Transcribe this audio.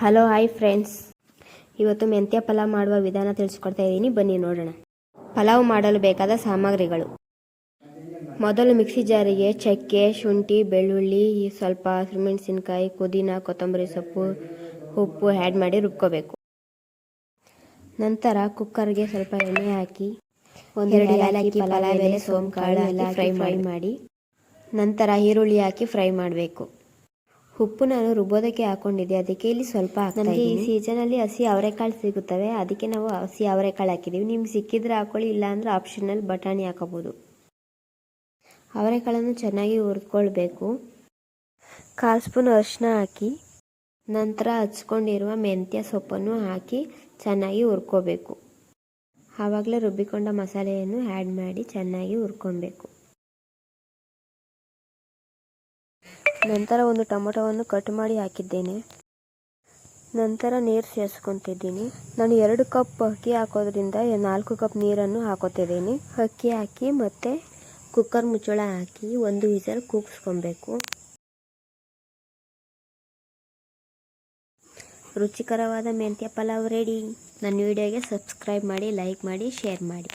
Hello hi friends. ಇವತ್ತು ಮೆಂತ್ಯ ಪಲಾವ್ ಮಾಡುವ ವಿಧಾನ ತಿಳಿಸ್ಕೊಡ್ತಾ ಇದ್ದೀನಿ. ಬನ್ನಿ ನೋಡೋಣ. ಪಲಾವ್ ಮಾಡಲು ಬೇಕಾದ ಸಾಮಗ್ರಿಗಳು. ಮೊದಲು ಮಿಕ್ಸಿ ಜಾರಿಗೆ ಚಕ್ಕೆ ಶುಂಠಿ ಬೆಳ್ಳುಳ್ಳಿ ಸ್ವಲ್ಪ ಹಸಿಮೆಣಸಿನ್ಕಾಯಿ ಪುದೀನ ಕೊತ್ತಂಬರಿ ಸೊಪ್ಪು ಉಪ್ಪು ಆ್ಯಡ್ ಮಾಡಿ ರುಬ್ಕೋಬೇಕು. ನಂತರ ಕುಕ್ಕರ್ಗೆ ಸ್ವಲ್ಪ ಎಣ್ಣೆ ಹಾಕಿ ಒಂದೆರಡು ಏಲಕ್ಕಿ ಪಲಾವ್ ಎಲೆ ಸೋಂಕಾಳು ಕಾಳು ಎಲ್ಲ ಫ್ರೈ ಮಾಡಿ. ಮಾಡಿ. ನಂತರ ಈರುಳ್ಳಿ ಹಾಕಿ ಫ್ರೈ ಮಾಡಬೇಕು. ಉಪ್ಪು ನಾನು ರುಬ್ಬೋದಕ್ಕೆ ಹಾಕೊಂಡಿದ್ದೆ ಅದಕ್ಕೆ ಇಲ್ಲಿ ಸ್ವಲ್ಪ ನಮಗೆ ಈ ಸೀಸನಲ್ಲಿ ಹಸಿ ಅವರೆಕಾಳು ಸಿಗುತ್ತವೆ ಅದಕ್ಕೆ ನಾವು ಹಸಿ ಅವರೆಕಾಳು ಹಾಕಿದ್ದೀವಿ ನಿಮ್ಗೆ ಸಿಕ್ಕಿದ್ರೆ ಹಾಕೊಳ್ಳಿ ಇಲ್ಲ ಅಂದ್ರೆ ಆಪ್ಷನಲ್ ಬಟಾಣಿ ಹಾಕಬಹುದು. ಅವರೆಕಾಳನ್ನು ಚೆನ್ನಾಗಿ ಹುರಿದ್ಕೊಳ್ಬೇಕು ಕಾಲು ಸ್ಪೂನ್ ಅರಿಶಿನ ಹಾಕಿ ನಂತರ ಹಚ್ಕೊಂಡಿರುವ ಮೆಂತ್ಯ ಸೊಪ್ಪನ್ನು ಹಾಕಿ ಚೆನ್ನಾಗಿ ಹುರ್ಕೋಬೇಕು. ಆವಾಗಲೇ ರುಬ್ಬಿಕೊಂಡ ಮಸಾಲೆಯನ್ನು ಆ್ಯಡ್ ಮಾಡಿ ಚೆನ್ನಾಗಿ ಹುರ್ಕೊಬೇಕು ನಂತರ ಒಂದು ಟೊಮೊಟೊವನ್ನು ಕಟ್ ಮಾಡಿ ಹಾಕಿದ್ದೇನೆ. ನಂತರ ನೀರು ಸೇರಿಸ್ಕೊತಿದ್ದೀನಿ. ನಾನು ಎರಡು ಕಪ್ ಅಕ್ಕಿ ಹಾಕೋದ್ರಿಂದ ನಾಲ್ಕು ಕಪ್ ನೀರನ್ನು ಹಾಕೋತಿದ್ದೀನಿ. ಅಕ್ಕಿ ಹಾಕಿ ಮತ್ತು ಕುಕ್ಕರ್ ಮುಚ್ಚಳ ಹಾಕಿ ಒಂದು ವಿಸಲ್ ಕೂಗಿಸ್ಕೊಬೇಕು. ರುಚಿಕರವಾದ ಮೆಂತ್ಯ ಪಲಾವ್ ರೆಡಿ ನನ್ನ ವಿಡಿಯೋಗೆ ಸಬ್ಸ್ಕ್ರೈಬ್ ಮಾಡಿ ಲೈಕ್ ಮಾಡಿ ಶೇರ್ ಮಾಡಿ.